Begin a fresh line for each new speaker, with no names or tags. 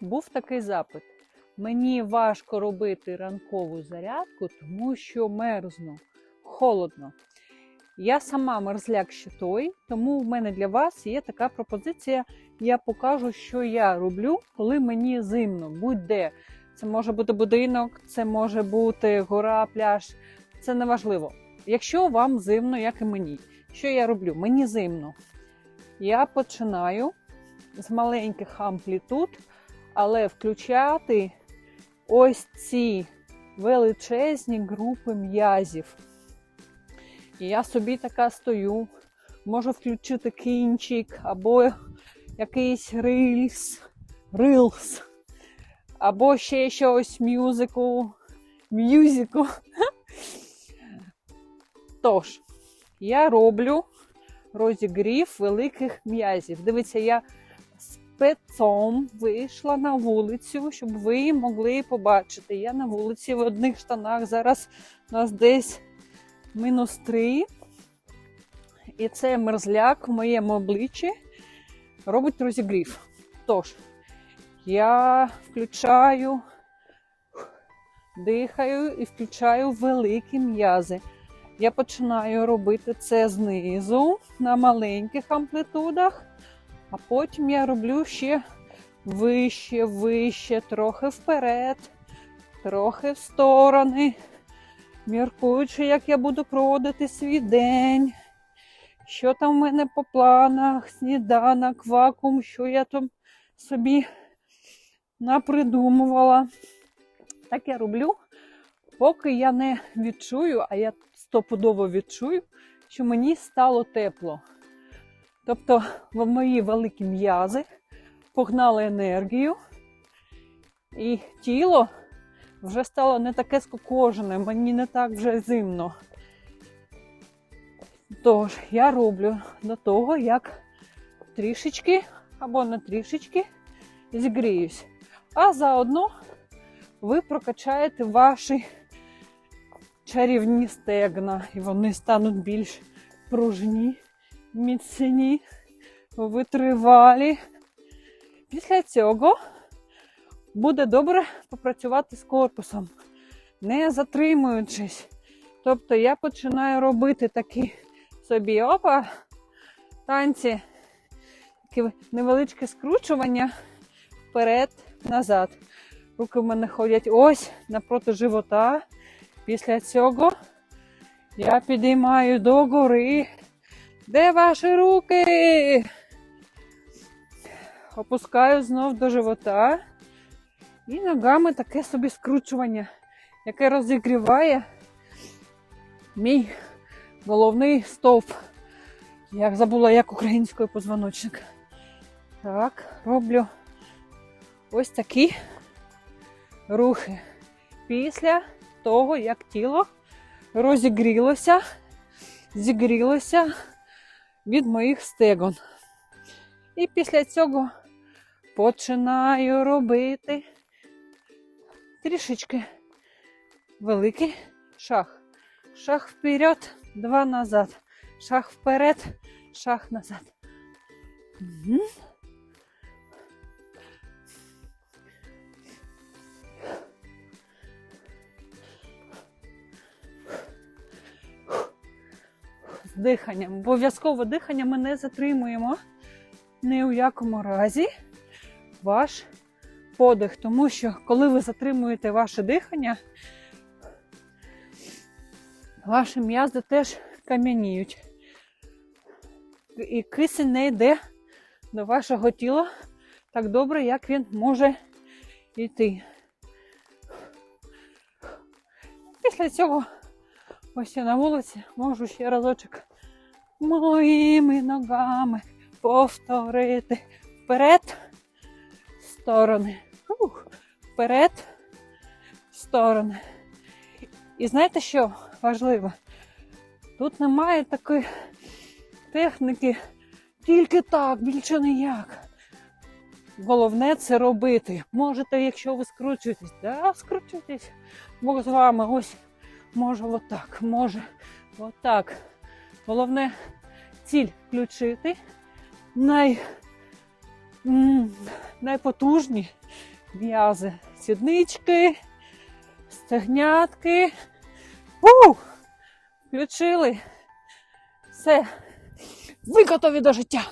був такий запит. Мені важко робити ранкову зарядку, тому що мерзну, холодно. Я сама мерзляк ще той, тому в мене для вас є така пропозиція. Я покажу, що я роблю, коли мені зимно, будь-де. Це може бути будинок, це може бути гора, пляж. Це не важливо. Якщо вам зимно, як і мені, що я роблю? Мені зимно. Я починаю з маленьких амплітуд, але включати ось ці величезні групи м'язів. І я собі така стою, можу включити кінчик або якийсь рилс, рилс, або ще щось мюзику, мюзику. Тож, я роблю розігрів великих м'язів. Дивіться, я спецом вийшла на вулицю, щоб ви могли побачити. Я на вулиці в одних штанах. Зараз у нас десь мінус 3. І це мерзляк в моєму обличчі робить розігрів. Тож, я включаю, дихаю і включаю великі м'язи. Я починаю робити це знизу на маленьких амплітудах, а потім я роблю ще вище, вище, трохи вперед, трохи в сторони, міркуючи, як я буду проводити свій день, що там в мене по планах, сніданок, вакуум, що я там собі напридумувала. Так я роблю, поки я не відчую, а я стопудово відчую, що мені стало тепло. Тобто в мої великі м'язи погнали енергію, і тіло вже стало не таке скукожене, мені не так вже зимно. Тож, я роблю до того, як трішечки або не трішечки зігріюсь. А заодно ви прокачаєте ваші чарівні стегна, і вони стануть більш пружні, міцні, витривалі. Після цього буде добре попрацювати з корпусом, не затримуючись. Тобто я починаю робити такі собі опа, танці, таке невеличке скручування вперед-назад. Руки в мене ходять ось напроти живота. Після цього я підіймаю догори. Де ваші руки? Опускаю знов до живота. І ногами таке собі скручування, яке розігріває мій головний стовп. Я забула, як українською позвоночник. Так, роблю ось такі рухи. Після того, як тіло розігрілося, зігрілося від моїх стегон. І після цього починаю робити трішечки великий шаг. Шаг вперед, два назад. Шаг вперед, шаг назад. Угу. Диханням. Обов'язково дихання ми не затримуємо ні у якому разі ваш подих. Тому що, коли ви затримуєте ваше дихання, ваші м'язи теж кам'яніють. І кисень не йде до вашого тіла так добре, як він може йти. Після цього Ось я на вулиці можу ще разочок моїми ногами повторити. Вперед, сторони. Ух, вперед, сторони. І знаєте, що важливо? Тут немає такої техніки, тільки так, більше ніяк. Головне це робити. Можете, якщо ви скручуєтесь, да, скручуйтесь. Бог з вами ось. Може отак, може отак. Головне ціль включити. най, найпотужні м'язи. Сіднички, стегнятки. У! Включили. Все. Ви готові до життя.